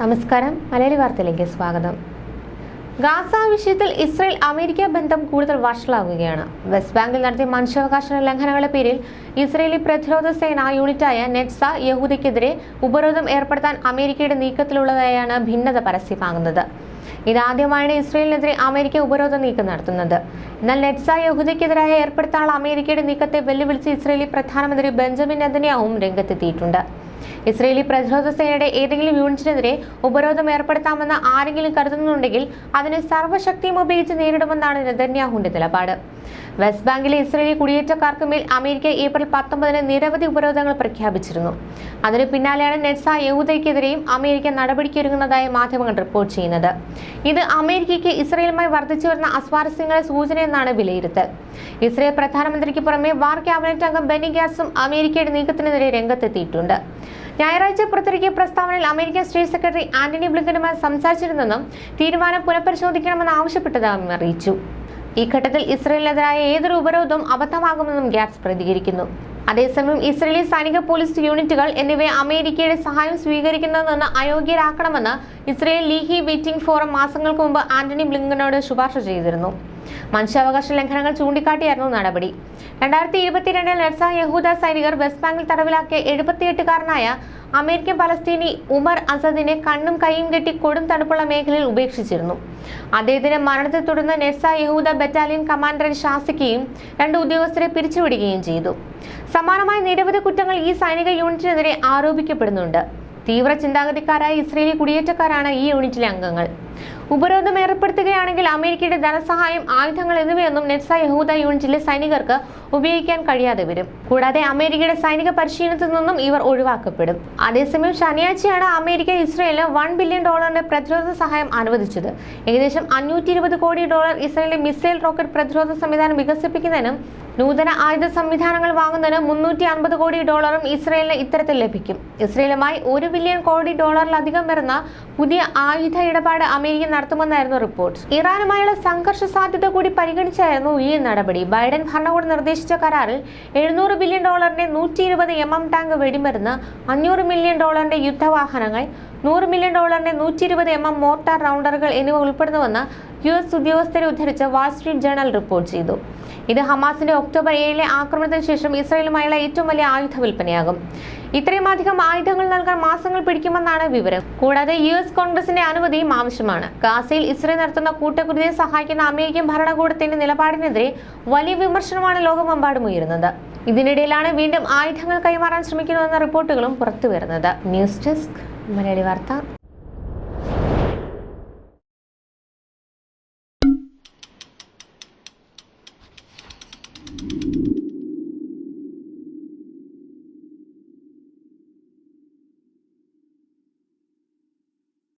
നമസ്കാരം. മലയാളി വാർത്തയിലേക്ക് സ്വാഗതം. ഗാസ വിഷയത്തിൽ ഇസ്രായേൽ അമേരിക്ക ബന്ധം കൂടുതൽ വഷളാകുകയാണ് വെസ്റ്റ് ബാങ്കിൽ നടത്തിയ മനുഷ്യാവകാശ ലംഘനങ്ങളുടെ പേരിൽ ഇസ്രയേലി പ്രതിരോധ സേന യൂണിറ്റായ നെറ്റ്സ യഹൂദയ്ക്കെതിരെ ഉപരോധം ഏർപ്പെടുത്താൻ അമേരിക്കയുടെ നീക്കത്തിലുള്ളതായാണ് ഭിന്നത പരസ്യമാകുന്നത് ഇതാദ്യമായാണ് ഇസ്രയേലിനെതിരെ അമേരിക്ക ഉപരോധ നീക്കം നടത്തുന്നത്. എന്നാൽ നെറ്റ്സ യഹൂദയ്ക്കെതിരായ ഏർപ്പെടുത്താനുള്ള അമേരിക്കയുടെ നീക്കത്തെ വെല്ലുവിളിച്ച് ഇസ്രയേലി പ്രധാനമന്ത്രി ബെഞ്ചമിൻ നെതന്യാവും രംഗത്തെത്തിയിട്ടുണ്ട്. ഇസ്രയേലി പ്രതിരോധ സേനയുടെ ഏതെങ്കിലും യൂണിറ്റിനെതിരെ ഉപരോധം ഏർപ്പെടുത്താമെന്ന് ആരെങ്കിലും കരുതുന്നുണ്ടെങ്കിൽ അതിനെ സർവശക്തിയും ഉപയോഗിച്ച് നേരിടുമെന്നാണ് നെതന്യാഹുവിന്റെ നിലപാട്. വെസ്റ്റ് ബാങ്കിലെ ഇസ്രയേലി കുടിയേറ്റക്കാർക്ക് മേൽ അമേരിക്ക ഏപ്രിൽ പത്തൊമ്പതിന് നിരവധി ഉപരോധങ്ങൾ പ്രഖ്യാപിച്ചിരുന്നു. അതിനു പിന്നാലെയാണ് നെറ്റ്സ യഹൂദയ്ക്കെതിരെയും അമേരിക്ക നടപടിക്കൊരുങ്ങുന്നതായി മാധ്യമങ്ങൾ റിപ്പോർട്ട് ചെയ്യുന്നത്. ഇത് അമേരിക്കയ്ക്ക് ഇസ്രയേലുമായി വർദ്ധിച്ചു വരുന്ന അസ്വാരസ്യങ്ങളുടെ സൂചനയെന്നാണ് വിലയിരുത്തൽ. ഇസ്രയേൽ പ്രധാനമന്ത്രിക്ക് പുറമെ വാർ ക്യാബിനറ്റ് അംഗം ബെനി അമേരിക്കയുടെ നീക്കത്തിനെതിരെ രംഗത്തെത്തിയിട്ടുണ്ട്. ഞായറാഴ്ച പുറത്തിറക്കിയ പ്രസ്താവനയിൽ അമേരിക്കൻ സ്റ്റേറ്റ് സെക്രട്ടറി ആന്റണി ബ്ലിങ്കനുമായി സംസാരിച്ചിരുന്നെന്നും തീരുമാനം പുനഃപരിശോധിക്കണമെന്ന് ആവശ്യപ്പെട്ടതായും അറിയിച്ചു. ഈ ഘട്ടത്തിൽ ഇസ്രയേലിനെതിരായ ഏതൊരു ഉപരോധവും അബദ്ധമാകുമെന്നും ഗ്യാറ്റ്സ് പ്രതികരിക്കുന്നു. അതേസമയം ഇസ്രയേലി സൈനിക പോലീസ് യൂണിറ്റുകൾ എന്നിവയെ അമേരിക്കയുടെ സഹായം സ്വീകരിക്കുന്നതിൽ നിന്ന് അയോഗ്യരാക്കണമെന്ന് ഇസ്രയേൽ ലീഹി വെയിറ്റിംഗ് ഫോറം മാസങ്ങൾക്ക് മുമ്പ് ആന്റണി ബ്ലിങ്കനോട് ശുപാർശ ചെയ്തിരുന്നു. മനുഷ്യാവകാശ ലംഘനങ്ങൾ ചൂണ്ടിക്കാട്ടിയായിരുന്നു നടപടി. രണ്ടായിരത്തി ഇരുപത്തിരണ്ടിൽ നെർസ യഹൂദ സൈനികർ വെസ്റ്റ് ബാങ്കിൽ തടവിലാക്കിയ എഴുപത്തിയെട്ടുകാരനായ അമേരിക്കൻ പലസ്തീനി ഉമർ അസദിനെ കണ്ണും കൈയും കെട്ടി കൊടും തണുപ്പുള്ള മേഖലയിൽ ഉപേക്ഷിച്ചിരുന്നു. അദ്ദേഹത്തിന്റെ മരണത്തെ തുടർന്ന് നെർസ യഹൂദ ബറ്റാലിയൻ കമാൻഡറെ ശാസിക്കുകയും രണ്ട് ഉദ്യോഗസ്ഥരെ പിരിച്ചുവിടുകയും ചെയ്തു. സമാനമായ നിരവധി കുറ്റങ്ങൾ ഈ സൈനിക യൂണിറ്റിനെതിരെ ആരോപിക്കപ്പെടുന്നുണ്ട്. തീവ്ര ചിന്താഗതിക്കാരായ ഇസ്രയേലി കുടിയേറ്റക്കാരാണ് ഈ യൂണിറ്റിലെ അംഗങ്ങൾ. ഉപരോധം ഏർപ്പെടുത്തുകയാണെങ്കിൽ അമേരിക്കയുടെ ധനസഹായം ആയുധങ്ങൾ എന്നിവയൊന്നും നെറ്റ്സ യഹൂദ യൂണിറ്റിലെ സൈനികർക്ക് ഉപയോഗിക്കാൻ കഴിയാതെ വരും. കൂടാതെ അമേരിക്കയുടെ സൈനിക പരിശീലനത്തിൽ നിന്നും ഇവർ ഒഴിവാക്കപ്പെടും. അതേസമയം ശനിയാഴ്ചയാണ് അമേരിക്ക ഇസ്രയേലിന് വൺ ബില്യൺ ഡോളറിന്റെ പ്രതിരോധ സഹായം അനുവദിച്ചത്. ഏകദേശം അഞ്ഞൂറ്റി കോടി ഡോളർ ഇസ്രയേലിന്റെ മിസൈൽ റോക്കറ്റ് പ്രതിരോധ സംവിധാനം വികസിപ്പിക്കുന്നതിനും നൂതന ആയുധ സംവിധാനങ്ങൾ വാങ്ങുന്നതിന് മുന്നൂറ്റി അൻപത് കോടി ഡോളറും ഇസ്രയേലിന് ഇത്തരത്തിൽ ലഭിക്കും. ഇസ്രയേലുമായി ഒരു ബില്യൺ കോടി ഡോളറിലധികം വരുന്ന പുതിയ ആയുധ ഇടപാട് അമേരിക്ക നടത്തുമെന്നായിരുന്നു റിപ്പോർട്ട്. ഇറാനുമായുള്ള സംഘർഷ സാധ്യത കൂടി പരിഗണിച്ചായിരുന്നു ഈ നടപടി. ബൈഡൻ ഭരണകൂടം നിർദ്ദേശിച്ച കരാറിൽ എഴുന്നൂറ് ബില്യൺ ഡോളറിന്റെ നൂറ്റി ഇരുപത് എം എം ടാങ്ക് വെടിമരുന്ന് അഞ്ഞൂറ് മില്യൺ ഡോളറിന്റെ യുദ്ധവാഹനങ്ങൾ നൂറ് മില്യൺ ഡോളറിന്റെ നൂറ്റി ഇരുപത് എം എം മോർട്ടാർ റൗണ്ടറുകൾ എന്നിവ ഉൾപ്പെടുന്നുവെന്ന് യു എസ് ഉദ്യോഗസ്ഥരെ ഉദ്ധരിച്ച് വാൾ സ്ട്രീറ്റ് ജേണൽ റിപ്പോർട്ട് ചെയ്തു. ഇത് ഹമാസിന്റെ ഒക്ടോബർ ഏഴിലെ ആക്രമണത്തിന് ശേഷം ഇസ്രായേലുമായുള്ള ഏറ്റവും വലിയ ആയുധ വിൽപ്പനയാകും. ഇത്രയും അധികം ആയുധങ്ങൾ നൽകാൻ മാസങ്ങൾ പിടിക്കുമെന്നാണ് വിവരം. കൂടാതെ യു എസ് കോൺഗ്രസിന്റെ അനുമതിയും ആവശ്യമാണ്. ഗാസയിൽ ഇസ്രായേൽ നടത്തുന്ന കൂട്ടക്കുരുതിയെ സഹായിക്കുന്ന അമേരിക്കൻ ഭരണകൂടത്തിന്റെ നിലപാടിനെതിരെ വലിയ വിമർശനമാണ് ലോകമെമ്പാടും ഉയരുന്നത്. ഇതിനിടയിലാണ് വീണ്ടും ആയുധങ്ങൾ കൈമാറാൻ ശ്രമിക്കുന്നതെന്ന റിപ്പോർട്ടുകളും പുറത്തുവരുന്നത്. ന്യൂസ് ഡെസ്ക് മലയാളി വാർത്ത.